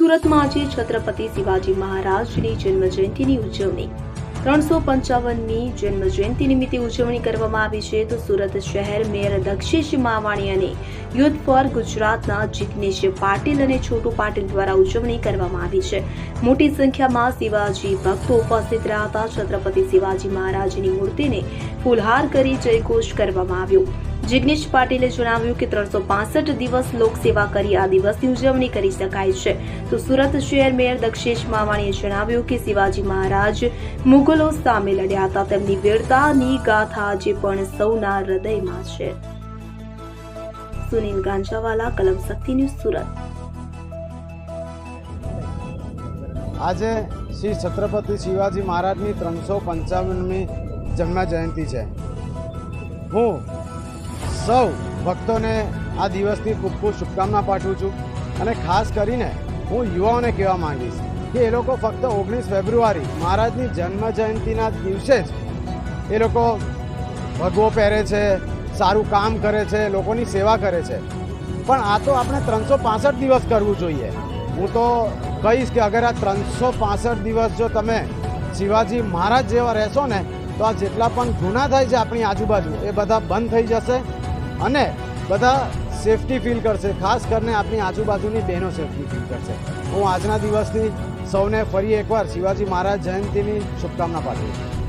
સુરતમાં આજે છત્રપતિ શિવાજી મહારાજની જન્મજયંતિની ઉજવણી. ત્રણસો પંચાવનમી જન્મજયંતિ નિમિત્તે ઉજવણી કરવામાં આવી છે તો સુરત શહેર મેયર દક્ષેશ માવાણી અને યુથ ફોર ગુજરાતના જિગ્નેશ પાટીલ અને છોટુ પાટીલ દ્વારા ઉજવણી કરવામાં આવી છે. મોટી સંખ્યામાં શિવાજી ભક્તો ઉપસ્થિત રહ્યા હતા. છત્રપતિ શિવાજી મહારાજની મૂર્તિને ફૂલહાર કરી જયઘોષ કરવામાં આવ્યો. જિગ્નેશ પાટીલે જણાવ્યું કે ત્રણસો પાસઠ દિવસ લોકસેવા કરી આ દિવસની ઉજવણી કરી શકાય છે. તો સુરત શહેર મેયર દક્ષેશ માવાણીએ જણાવ્યું કે શિવાજી મહારાજ મુગલો સામે લડ્યા હતા. તેમની વીરતાની ગાથા આજે પણ સૌના હૃદયમાં છે. સુનિલ ગાંજાવાલા, કલમ શક્તિ ન્યૂઝ સુરત. આજે શ્રી છત્રપતિ શિવાજી મહારાજની ત્રણસો પંચાવનમી જન્મ જયંતિ છે. હું સૌ ભક્તોને આ દિવસની ખૂબ ખૂબ શુભકામના પાઠવું છું અને ખાસ કરીને હું યુવાઓને કહેવા માંગીશ કે એ લોકો ફક્ત ઓગણીસ ફેબ્રુઆરી મહારાજની જન્મ જયંતિના દિવસે જ એ લોકો ભગવો પહેરે છે, સારું કામ કરે છે, લોકોની સેવા કરે છે. પણ આ તો આપણે ત્રણસો પાસઠ દિવસ કરવું જોઈએ. હું તો કહીશ કે અગર આ ત્રણસો પાસઠ દિવસ જો તમે શિવાજી મહારાજ જેવા રહેશો ને, તો આ જેટલા પણ ગુના થાય છે આપણી આજુબાજુ, એ બધા બંધ થઈ જશે. અને બધા સેફટી ફીલ કરશે. ખાસ કરીને આપણી આજુબાજુની બહેનો સેફટી ફીલ કરશે. હું આજના દિવસની સૌને ફરી એકવાર શિવાજી મહારાજ જયંતિની શુભકામના પાઠવું છું.